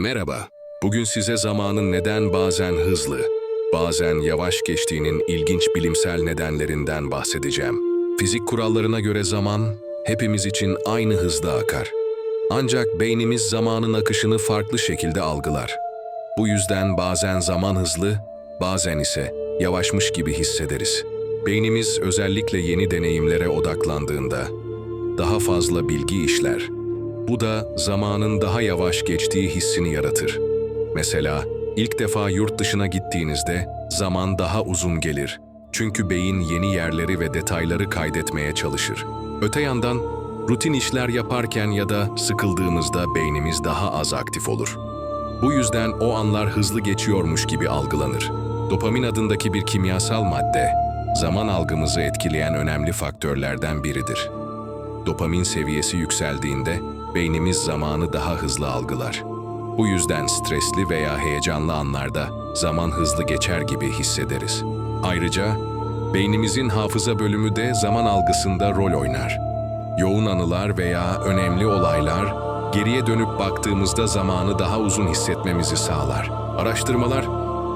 Merhaba. Bugün size zamanın neden bazen hızlı, bazen yavaş geçtiğinin ilginç bilimsel nedenlerinden bahsedeceğim. Fizik kurallarına göre zaman hepimiz için aynı hızda akar. Ancak beynimiz zamanın akışını farklı şekilde algılar. Bu yüzden bazen zaman hızlı, bazen ise yavaşmış gibi hissederiz. Beynimiz özellikle yeni deneyimlere odaklandığında daha fazla bilgi işler. Bu da zamanın daha yavaş geçtiği hissini yaratır. Mesela ilk defa yurt dışına gittiğinizde zaman daha uzun gelir. Çünkü beyin yeni yerleri ve detayları kaydetmeye çalışır. Öte yandan rutin işler yaparken ya da sıkıldığımızda beynimiz daha az aktif olur. Bu yüzden o anlar hızlı geçiyormuş gibi algılanır. Dopamin adındaki bir kimyasal madde, zaman algımızı etkileyen önemli faktörlerden biridir. Dopamin seviyesi yükseldiğinde beynimiz zamanı daha hızlı algılar. Bu yüzden stresli veya heyecanlı anlarda zaman hızlı geçer gibi hissederiz. Ayrıca beynimizin hafıza bölümü de zaman algısında rol oynar. Yoğun anılar veya önemli olaylar geriye dönüp baktığımızda zamanı daha uzun hissetmemizi sağlar. Araştırmalar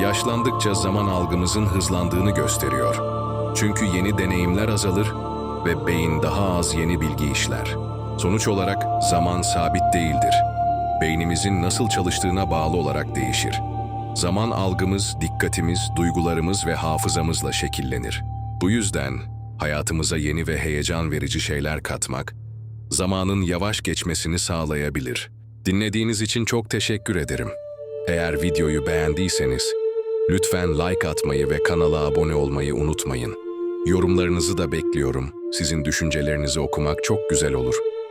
yaşlandıkça zaman algımızın hızlandığını gösteriyor. Çünkü yeni deneyimler azalır ve beyin daha az yeni bilgi işler. Sonuç olarak zaman sabit değildir. Beynimizin nasıl çalıştığına bağlı olarak değişir. Zaman algımız, dikkatimiz, duygularımız ve hafızamızla şekillenir. Bu yüzden hayatımıza yeni ve heyecan verici şeyler katmak, zamanın yavaş geçmesini sağlayabilir. Dinlediğiniz için çok teşekkür ederim. Eğer videoyu beğendiyseniz, lütfen like atmayı ve kanala abone olmayı unutmayın. Yorumlarınızı da bekliyorum. Sizin düşüncelerinizi okumak çok güzel olur.